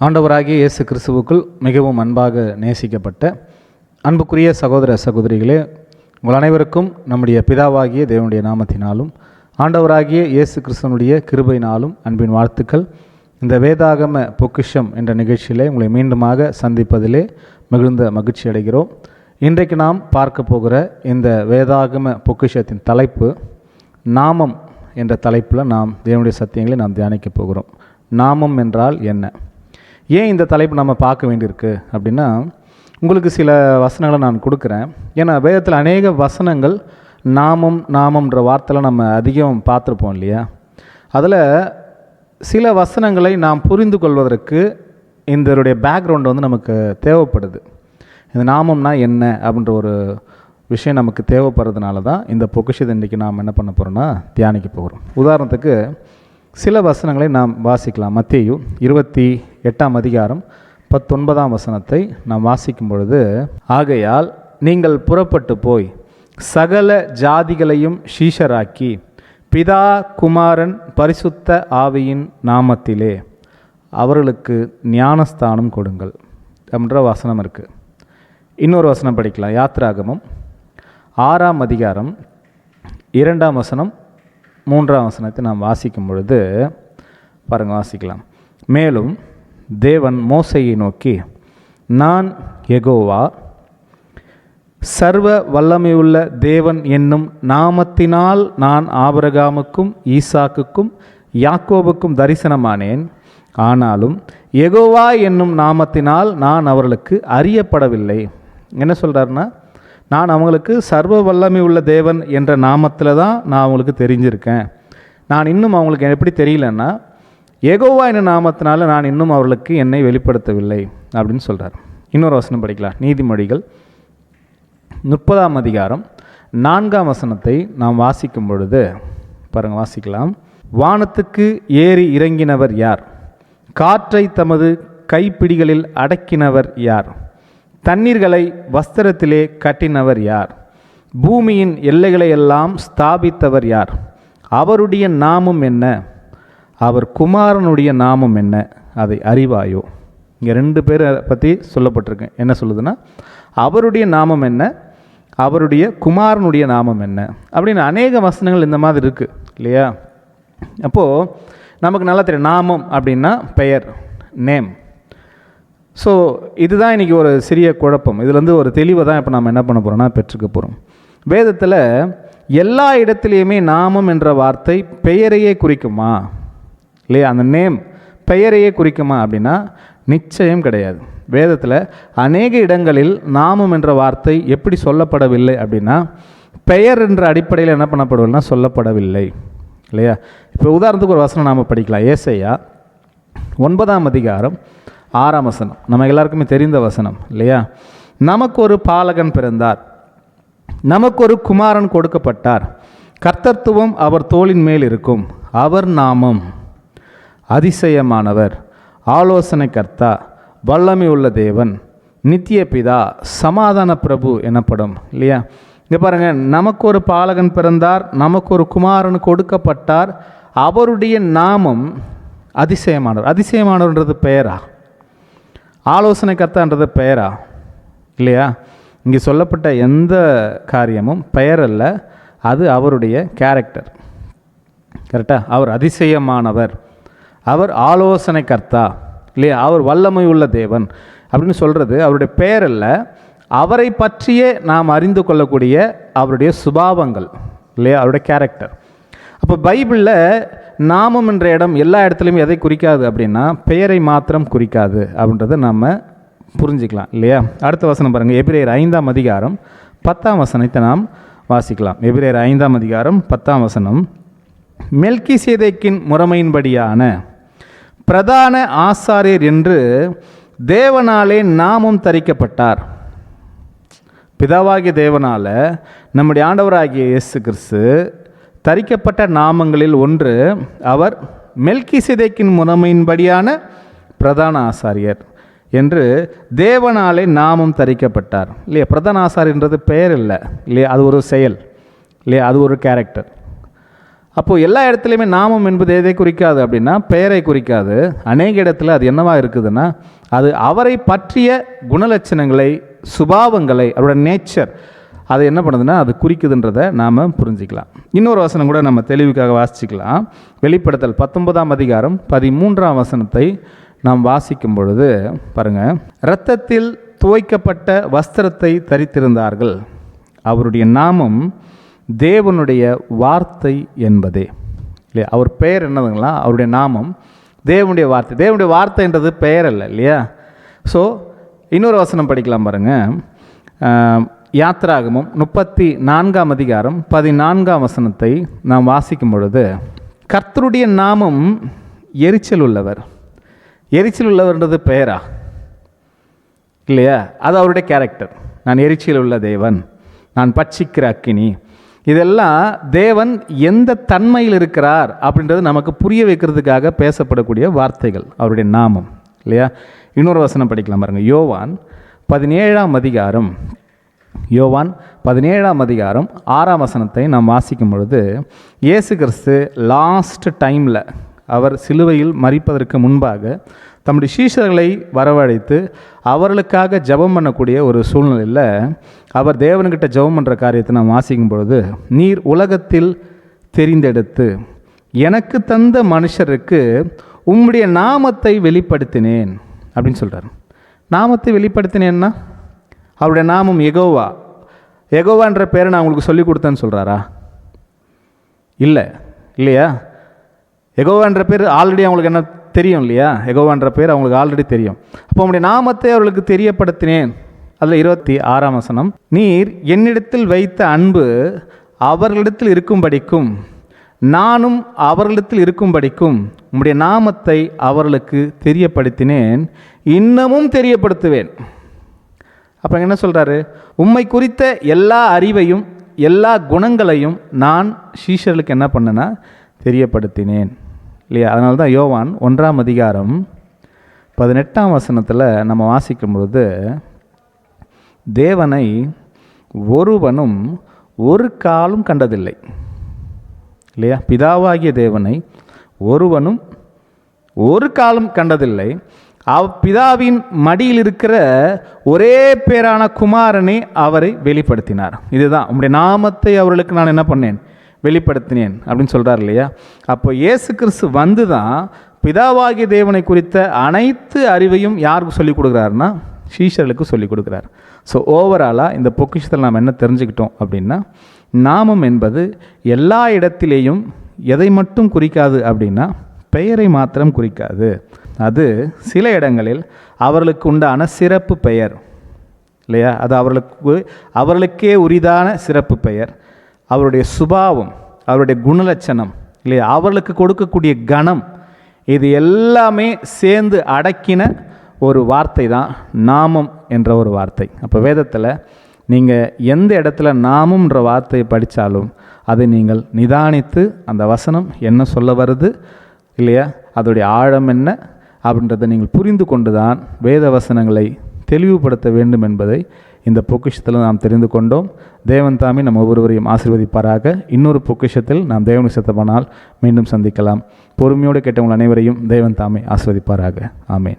ஆண்டவராகிய இயேசு கிறிஸ்துவுக்குள் மிகவும் அன்பாக நேசிக்கப்பட்ட அன்புக்குரிய சகோதர சகோதரிகளே உங்கள் அனைவருக்கும் நம்முடைய பிதாவாகிய தேவனுடைய நாமத்தினாலும் ஆண்டவராகிய இயேசு கிறிஸ்தனுடைய கிருபையினாலும் அன்பின் வாழ்த்துக்கள். இந்த வேதாகம பொக்கிஷம் என்ற நிகழ்ச்சியிலே உங்களை மீண்டுமாக சந்திப்பதிலே மிகுந்த மகிழ்ச்சி அடைகிறோம். இன்றைக்கு நாம் பார்க்க போகிற இந்த வேதாகம பொக்கிஷத்தின் தலைப்பு நாமம் என்ற தலைப்பில் நாம் தேவனுடைய சத்தியங்களை நாம் தியானிக்க போகிறோம். நாமம் என்றால் என்ன? ஏன் இந்த தலைப்பு நம்ம பார்க்க வேண்டியிருக்கு அப்படின்னா உங்களுக்கு சில வசனங்களை நான் கொடுக்குறேன். ஏன்னா வேதத்தில் அநேக வசனங்கள் நாமம் நாமம்ன்ற வார்த்தைலாம் நம்ம அதிகம் பார்த்துருப்போம் இல்லையா? அதில் சில வசனங்களை நாம் புரிந்து கொள்வதற்கு இதனுடைய பேக்ரவுண்ட் வந்து நமக்கு தேவைப்படுது. இந்த நாமம்னா என்ன அப்படின்ற ஒரு விஷயம் நமக்கு தேவைப்படுறதுனால தான் இந்த பொக்கிஷத்தை இன்றைக்கி நாம் என்ன பண்ண போகிறோம்னா தியானிக்க போகிறோம். உதாரணத்துக்கு சில வசனங்களை நாம் வாசிக்கலாம். மத்தியும் இருபத்தி எட்டாம் அதிகாரம் பத்தொன்பதாம் வசனத்தை நாம் வாசிக்கும் பொழுது ஆகையால் நீங்கள் புறப்பட்டு போய் சகல ஜாதிகளையும் ஷீஷராக்கி பிதா குமாரன் பரிசுத்த ஆவியின் நாமத்திலே அவர்களுக்கு ஞானஸ்தானம் கொடுங்கள். அப்படின்ற வசனம் இருக்குது இன்னொரு வசனம் படிக்கலாம். யாத்ராகமம் ஆறாம் அதிகாரம் இரண்டாம் வசனம் மூன்றாம் வசனத்தை நாம் வாசிக்கும் பொழுது பாருங்கள் வாசிக்கலாம். மேலும் தேவன் மோசையை நோக்கி நான் எகோவா சர்வ வல்லமையுள்ள தேவன் என்னும் நாமத்தினால் நான் ஆபரகாமுக்கும் ஈசாக்குக்கும் யாக்கோபுக்கும் தரிசனமானேன். ஆனாலும் எகோவா என்னும் நாமத்தினால் நான் அவர்களுக்கு அறியப்படவில்லை. என்ன சொல்கிறாருன்னா நான் அவங்களுக்கு சர்வ வல்லமை உள்ள தேவன் என்ற நாமத்தில் தான் நான் அவங்களுக்கு தெரிஞ்சிருக்கேன். நான் இன்னும் அவங்களுக்கு எப்படி தெரியலன்னா எகோவா என்ன நாமத்தினால நான் இன்னும் அவர்களுக்கு என்னை வெளிப்படுத்தவில்லை அப்படின்னு சொல்கிறார் இன்னொரு வசனம் படிக்கலாம். நீதிமொழிகள் முப்பதாம் அதிகாரம் நான்காம் வசனத்தை நாம் வாசிக்கும் பொழுது பாருங்கள் வாசிக்கலாம். வானத்துக்கு ஏறி இறங்கினவர் யார்? காற்றை தமது கைப்பிடிகளில் அடக்கினவர் யார்? தண்ணீர்களை வஸ்திரத்திலே கட்டினவர் யார்? பூமியின் எல்லைகளை எல்லாம் ஸ்தாபித்தவர் யார்? அவருடைய நாமம் என்ன? அவர் குமாரனுடைய நாமம் என்ன? அதை அறிவாயோ? இங்கே ரெண்டு பேரை பற்றி சொல்லப்பட்டிருக்கு. என்ன சொல்லுதுன்னா அவருடைய நாமம் என்ன? அவருடைய குமாரனுடைய நாமம் என்ன? அப்படின்னு அநேக வசனங்கள் இந்த மாதிரி இருக்குது இல்லையா? அப்போது நமக்கு நல்லா தெரியும். நாமம் அப்படின்னா பெயர் நேம். ஸோ இதுதான் இன்றைக்கி ஒரு சிறிய குழப்பம். இதுலேருந்து ஒரு தெளிவை தான் இப்போ நம்ம என்ன பண்ண போகிறோம்னா பெற்றுக்க போகிறோம் வேதத்தில் எல்லா இடத்துலையுமே நாமம் என்ற வார்த்தை பெயரையே குறிக்குமா? இல்லையா? அந்த நேம் பெயரையே குறிக்குமா அப்படின்னா நிச்சயம் கிடையாது. வேதத்தில் அநேக இடங்களில் நாமம் என்ற வார்த்தை எப்படி சொல்லப்படவில்லை அப்படின்னா பெயர் என்ற அடிப்படையில் என்ன பண்ணப்படவில்லைனா சொல்லப்படவில்லை. இல்லையா? இப்போ உதாரணத்துக்கு ஒரு வசனம் நாம் படிக்கலாம். ஏசையா ஒன்பதாம் அதிகாரம் ஆறாம் வசனம். நம்ம எல்லாருக்குமே தெரிந்த வசனம் இல்லையா? நமக்கு ஒரு பாலகன் பிறந்தார். நமக்கு ஒரு குமாரன் கொடுக்கப்பட்டார். கர்த்தத்துவம் அவர் தோளின் மேல் இருக்கும். அவர் நாமம். அதிசயமானவர். ஆலோசனை கர்த்தா வல்லமை உள்ள தேவன் நித்திய பிதா சமாதான பிரபு எனப்படும் இல்லையா? இங்கே பாருங்கள் நமக்கு ஒரு பாலகன் பிறந்தார் நமக்கு ஒரு குமாரன் கொடுக்கப்பட்டார் அவருடைய நாமம் அதிசயமானவர். அதிசயமானவர்ன்றது பெயரா? ஆலோசனை கர்த்தான்றது பெயரா? இல்லையா? இங்கே சொல்லப்பட்ட எந்த காரியமும் பெயர் அல்ல அது அவருடைய கேரக்டர் கரெக்டாக அவர் அதிசயமானவர். அவர் ஆலோசனை கர்த்தா இல்லையா? அவர் வல்லமை உள்ள தேவன் அப்படின்னு சொல்கிறது அவருடைய பெயர் அல்ல அவரை பற்றியே நாம் அறிந்து கொள்ளக்கூடிய அவருடைய சுபாவங்கள் இல்லையா? அவருடைய கேரக்டர் அப்போ பைபிளில் நாமம் என்ற இடம் எல்லா இடத்துலையும் எதை குறிக்காது அப்படின்னா பெயரை மாத்திரம் குறிக்காது அப்படின்றத நம்ம புரிஞ்சுக்கலாம் இல்லையா? அடுத்த வசனம் பாருங்கள் எபிரேயர் ஐந்தாம் அதிகாரம் பத்தாம் வசனத்தை நாம் வாசிக்கலாம். எபிரேயர் ஐந்தாம் அதிகாரம் பத்தாம் வசனம். மெல்கி சேதைக்கின் முறைமையின்படியான பிரதான ஆசாரியர் என்று தேவனாலே நாமம் தரிக்கப்பட்டார். பிதாவாகிய தேவனால் நம்முடைய ஆண்டவராகிய இயேசு கிறிஸ்து தரிக்கப்பட்ட நாமங்களில் ஒன்று அவர் மெல்கி சிதைக்கின் முறைமையின்படியான பிரதான ஆசாரியர் என்று தேவனாலே நாமம் தரிக்கப்பட்டார். இல்லையா? பிரதான ஆசாரியன்றது பெயர் இல்லை. இல்லையா? அது ஒரு செயல். இல்லையா? அது ஒரு கேரக்டர் அப்போது எல்லா இடத்துலையுமே நாமம் என்பது எதை குறிக்காது அப்படின்னா பெயரை குறிக்காது. அநேக இடத்துல அது என்னவாக இருக்குதுன்னா அது அவரை பற்றிய குணலட்சணங்களை சுபாவங்களை அவரோட நேச்சர் அது என்ன பண்ணுதுன்னா அது குறிக்குதுன்றதை நாம் புரிஞ்சிக்கலாம். இன்னொரு வசனம் கூட நம்ம தெளிவுக்காக வாசிச்சுக்கலாம் வெளிப்படுத்தல் பத்தொன்பதாம் அதிகாரம் பதிமூன்றாம் வசனத்தை நாம் வாசிக்கும் பொழுது பாருங்கள் இரத்தத்தில் துவைக்கப்பட்ட வஸ்திரத்தை தரித்திருந்தார்கள். அவருடைய நாமம் தேவனுடைய வார்த்தை என்பதே. இல்லையா? அவர் பெயர் என்னதுங்களா? அவருடைய நாமம். தேவனுடைய வார்த்தை. தேவனுடைய வார்த்தைன்றது பெயர் அல்ல இல்லையா? ஸோ இன்னொரு வசனம் படிக்கலாம் பாருங்கள் யாத்ராகமும் முப்பத்தி நான்காம் அதிகாரம் பதினான்காம் வசனத்தை நாம் வாசிக்கும் பொழுது கர்த்தருடைய நாமம் எரிச்சல் உள்ளவர். எரிச்சல் உள்ளவர்ன்றது பெயரா? இல்லையா? அது அவருடைய கேரக்டர் நான் எரிச்சல் உள்ள தேவன். நான் பட்சிக்கிற அக்கினி. இதெல்லாம் தேவன் எந்த தன்மையில் இருக்கிறார் அப்படின்றது நமக்கு புரிய வைக்கிறதுக்காக பேசப்படக்கூடிய வார்த்தைகள் அவருடைய நாமம் இல்லையா? இன்னொரு வசனம் படிக்கலாம் பாருங்க. யோவான் பதினேழாம் அதிகாரம். யோவான் பதினேழாம் அதிகாரம் ஆறாம் வசனத்தை நாம் வாசிக்கும் பொழுது இயேசு கிறிஸ்து லாஸ்ட் டைமில் அவர் சிலுவையில் மறிப்பதற்கு முன்பாக தம்முடைய சீஷர்களை வரவழைத்து அவர்களுக்காக ஜெபம் பண்ணக்கூடிய ஒரு சூழ்நிலையில் அவர் தேவன்கிட்ட ஜெபம் பண்ணுற காரியத்தை நாம் வாசிக்கும் பொழுது நீர் உலகத்தில் தெரிந்தெடுத்து எனக்கு தந்த மனுஷருக்கு உம்முடைய நாமத்தை வெளிப்படுத்தினேன் அப்படின்னு சொல்கிறார் நாமத்தை வெளிப்படுத்தினேன்னா அவருடைய நாமம் எகோவா எகோவான்ற பேரை நான் உங்களுக்கு சொல்லி கொடுத்தேன்னு சொல்கிறாரா இல்லை. இல்லையா? எகோவான்ற பேர் ஆல்ரெடி அவங்களுக்கு என்ன தெரியும் இல்லையா எகோவான்ற பேர் அவங்களுக்கு ஆல்ரெடி தெரியும். அப்போ உங்களுடைய நாமத்தை அவர்களுக்கு தெரியப்படுத்தினேன். அதில் இருபத்தி ஆறாம் வசனம் நீர் என்னிடத்தில் வைத்த அன்பு அவர்களிடத்தில் இருக்கும்படிக்கும் நானும் அவர்களிடத்தில் இருக்கும்படிக்கும் உம்முடைய நாமத்தை அவர்களுக்கு தெரியப்படுத்தினேன். இன்னமும் தெரியப்படுத்துவேன். அப்போ என்ன சொல்கிறாரு உம்மை குறித்த எல்லா அறிவையும் எல்லா குணங்களையும் நான் சீஷர்களுக்கு என்ன பண்ணேன்னா தெரியப்படுத்தினேன். இல்லையா? அதனால தான் யோவான் ஒன்றாம் அதிகாரம் பதினெட்டாம் வசனத்தில் நம்ம வாசிக்கும் பொழுது தேவனை ஒருவனும் ஒரு காலும் கண்டதில்லை. இல்லையா? பிதாவாகிய தேவனை ஒருவனும் ஒரு காலம் கண்டதில்லை. அவ் பிதாவின் மடியில் இருக்கிற ஒரே பேரான குமாரனை அவரை வெளிப்படுத்தினார். இதுதான். உங்களுடைய நாமத்தை அவர்களுக்கு நான் என்ன பண்ணேன்? வெளிப்படுத்தினேன் அப்படின்னு சொல்கிறார் இல்லையா? அப்போ இயேசு கிறிஸ்து வந்து தான் பிதாவாகிய தேவனை குறித்த அனைத்து அறிவையும் யாருக்கு சொல்லிக் கொடுக்குறாருன்னா ஷீஷர்களுக்கு சொல்லிக் கொடுக்குறார். ஸோ ஓவராலாக இந்த பொக்கிஷத்தில் நாம் என்ன தெரிஞ்சுக்கிட்டோம் அப்படின்னா நாமம் என்பது எல்லா இடத்திலேயும் எதை மட்டும் குறிக்காது அப்படின்னா பெயரை மாத்திரம் குறிக்காது. அது சில இடங்களில் அவர்களுக்கு உண்டான சிறப்பு பெயர். இல்லையா? அது அவர்களுக்கு அவர்களுக்கே உரிதான சிறப்பு பெயர். அவருடைய சுபாவம் அவருடைய குணலட்சணம் இல்லையா? அவர்களுக்கு கொடுக்கக்கூடிய கணம் இது எல்லாமே சேர்ந்து அடக்கின ஒரு வார்த்தை தான் நாமம் என்ற ஒரு வார்த்தை. அப்போ வேதத்தில் நீங்கள் எந்த இடத்துல நாமம்ன்ற வார்த்தையை படித்தாலும் அதை நீங்கள் நிதானித்து அந்த வசனம் என்ன சொல்ல வருது இல்லையா? அதோடைய ஆழம் என்ன அப்படின்றத நீங்கள் புரிந்து கொண்டு தான் வேத வசனங்களை தெளிவுபடுத்த வேண்டும் என்பதை இந்த பொக்கிஷத்தில் நாம் தெரிந்து கொண்டோம். தேவன் தாமே நம்ம ஒவ்வொருவரையும் ஆசிர்வதிப்பாராக. இன்னொரு பொக்கிஷத்தில் நாம் தேவனுக்கு சித்தமானால் மீண்டும் சந்திக்கலாம். பொறுமையோடு கேட்டவங்கள் அனைவரையும் தேவன் தாமே ஆசிர்வதிப்பாராக. ஆமேன்.